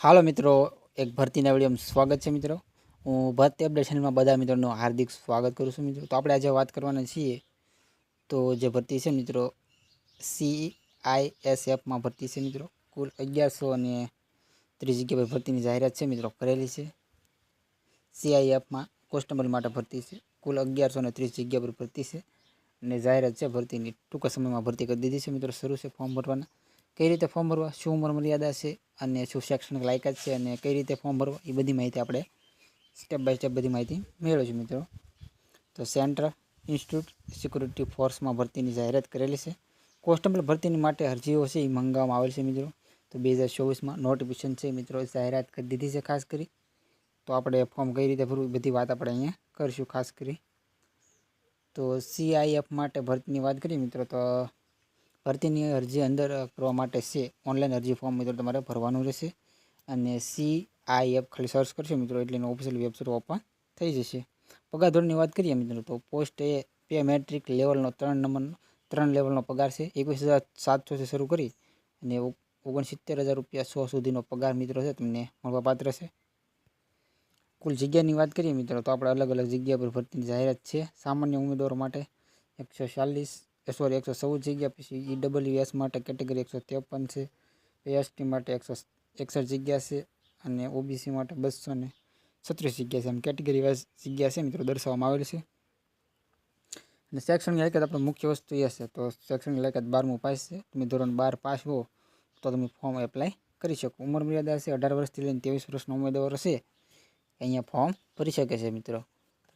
હાલો મિત્રો, એક ભરતીના વિડીયોમાં સ્વાગત છે મિત્રો. હું ભરતી અપડેટ ચેનલમાં બધા મિત્રોનું હાર્દિક સ્વાગત કરું છું મિત્રો. તો આપણે આજે વાત કરવાના છીએ તો જે ભરતી છે મિત્રો સી આઈ એસ એફમાં ભરતી છે મિત્રો. કુલ અગિયારસો અને ત્રીસ જગ્યા પર ભરતીની જાહેરાત છે મિત્રો, કરેલી છે. સીઆઈએફમાં કોન્સ્ટેબલ માટે ભરતી છે. કુલ અગિયારસો અને ત્રીસ જગ્યા પર ભરતી છે. અને જાહેરાત છે ભરતીની. ટૂંકા સમયમાં ભરતી કરી દીધી છે મિત્રો, શરૂ છે ફોર્મ ભરવાના. કઈ રીતે ફોર્મ ભરવા? શું ઉંમર મર્યાદા છે? અને શું શૈક્ષણિક લાયકાત છે અને કઈ રીતે ફોર્મ ભરવો, એ બધી માહિતી આપણે સ્ટેપ બાય સ્ટેપ બધી માહિતી મેળવીશું મિત્રો. તો સેન્ટ્રલ ઇન્સ્ટિટ્યૂટ સિક્યુરિટી ફોર્સમાં ભરતીની જાહેરાત કરેલી છે. કોન્સ્ટેબલ ભરતીની માટે અરજીઓ છે, એ મંગાવવામાં આવેલ છે મિત્રો. તો બે હજાર ચોવીસમાં નોટિફિકેશન છે મિત્રો જાહેરાત કરી દીધી છે ખાસ કરી. તો આપણે ફોર્મ કઈ રીતે ભરવું બધી વાત આપણે અહીંયા કરીશું ખાસ કરી. તો સીઆઈએફ માટે ભરતીની વાત કરીએ મિત્રો, તો ભરતીની અરજી અંદર કરવા માટે છે. ઓનલાઈન અરજી ફોર્મ મિત્રો તમારે ભરવાનું રહેશે અને સી આઈ એફ ખાલી સર્ચ કરશો મિત્રો એટલે એનો ઓફિશિયલ વેબસાઇટ ઓપન થઈ જશે. પગાર ધોરણની વાત કરીએ મિત્રો તો પોસ્ટ એ પે મેટ્રિક લેવલનો ત્રણ નંબરનો ત્રણ લેવલનો પગાર છે. એકવીસ હજાર સાતસોથી શરૂ કરી અને ઓગણસિત્તેર હજાર રૂપિયા સો સુધીનો પગાર મિત્રો છે તમને મળવાપાત્ર છે. કુલ જગ્યાની વાત કરીએ મિત્રો તો આપણે અલગ અલગ જગ્યા પર ભરતીની જાહેરાત છે. સામાન્ય ઉમેદવારો માટે એકસો ચાલીસ સોરી એકસો ચૌદ જગ્યા પછી ઈ ડબલ્યુ એસ માટે કેટેગરી એકસો ત્રેપન છે. એસટી માટે એકસો એકસઠ જગ્યા છે અને ઓબીસી માટે બસો ને છત્રીસ જગ્યા છે. એમ કેટેગરી વાઇઝ જગ્યા છે મિત્રો, દર્શાવવામાં આવેલ છે. અને શૈક્ષણિક લાયકાત આપણે મુખ્ય વસ્તુ એ છે. તો શૈક્ષણિક લાયકાત બારમું પાસ છે. તમે ધોરણ બાર પાસ હો તો તમે ફોર્મ એપ્લાય કરી શકો. ઉંમર મર્યાદા છે અઢાર વર્ષથી લઈને ત્રેવીસ વર્ષનો ઉમેદવાર છે અહીંયા ફોર્મ ભરી શકે છે મિત્રો.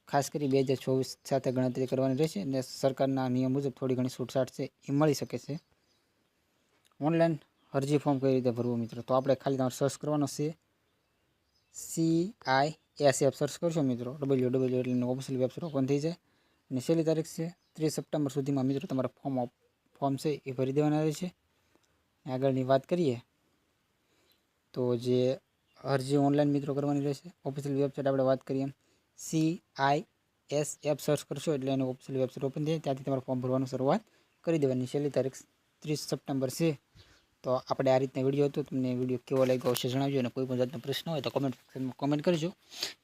ખાસ કરી બે હજાર ચોવીસ સાથે ગણતરી કરવાની રહેશે અને સરકારના નિયમ મુજબ થોડી ઘણી છૂટછાટ છે એ મળી શકે છે. ઓનલાઈન અરજી ફોર્મ કઈ રીતે ભરવું મિત્રો? તો આપણે ખાલી તમારે સર્ચ કરવાનો છે. C I S F search કરશો મિત્રો. ડબલ્યુ ડબલ્યુ એટલે ઓફિશિયલ વેબસાઇટ ઓપન થઈ જાય. અને છેલ્લી તારીખ છે ત્રીસ સપ્ટેમ્બર સુધીમાં મિત્રો તમારા ફોર્મ ફોર્મ છે એ ભરી દેવાના રહેશે. આગળની વાત કરીએ તો જે અરજી ઓનલાઈન મિત્રો કરવાની રહેશે. ઓફિશિયલ વેબસાઇટ આપણે વાત કરીએ C I S app search કરશો એટલે એનું ઓફિશિયલ વેબસાઇટ ઓપન થાય. ત્યાંથી તમારે ફોર્મ ભરવાનું શરૂઆત કરી દેવાની. છેલ્લી તારીખ ત્રીસ સપ્ટેમ્બર છે. તો આપણે આ રીતના વીડિયો હતો. તમને વીડિયો કેવો લાગ્યો હશે જણાવજો. અને કોઈ પણ જાતનો પ્રશ્ન હોય તો કોમેન્ટ સેક્શનમાં કોમેન્ટ કરજો.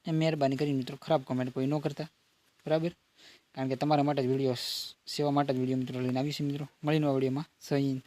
અને મહેરબાની કરીને મિત્રો ખરાબ કોમેન્ટ કોઈ ન કરતા. બરાબર? કારણ કે તમારા માટે જ વીડિયો સેવા માટે જ વીડિયો મિત્રો લઈને આવીશું મિત્રો. મળીને વિડીયોમાં સહી